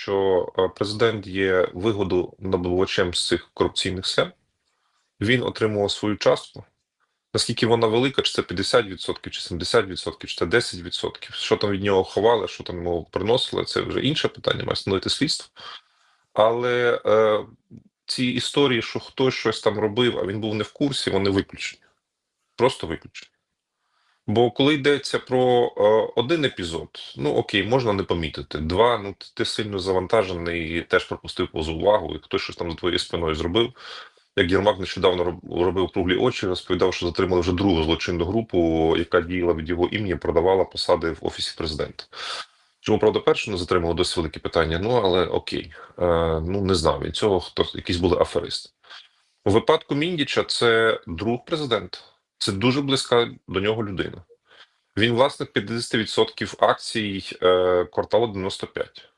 що е, президент є вигоду набувачем з цих корупційних схем. Він отримував свою частку. Наскільки вона велика, чи це 50%, чи 70%, чи це 10%, що там від нього ховали, що там йому приносили, це вже інше питання, має встановити слідство. Але е, ці історії, що хтось щось там робив, а він був не в курсі, вони виключені. Просто виключені. Бо коли йдеться про е, один епізод, ну окей, можна не помітити. Два, ну ти- сильно завантажений і теж пропустив повз увагу, і хтось щось там за твоєю спиною зробив. Як Єрмак нещодавно роб- робив круглі очі, розповідав, що затримали вже другу злочинну групу, яка діяла від його імені, продавала посади в офісі президента. Чому правда першу не затримали досить велике питання? Ну але окей, е, ну не знав від цього, хто якісь були аферисти. У випадку Міндіча це друг президента, це дуже близька до нього людина. Він власник 50% акцій е, кварталу 95.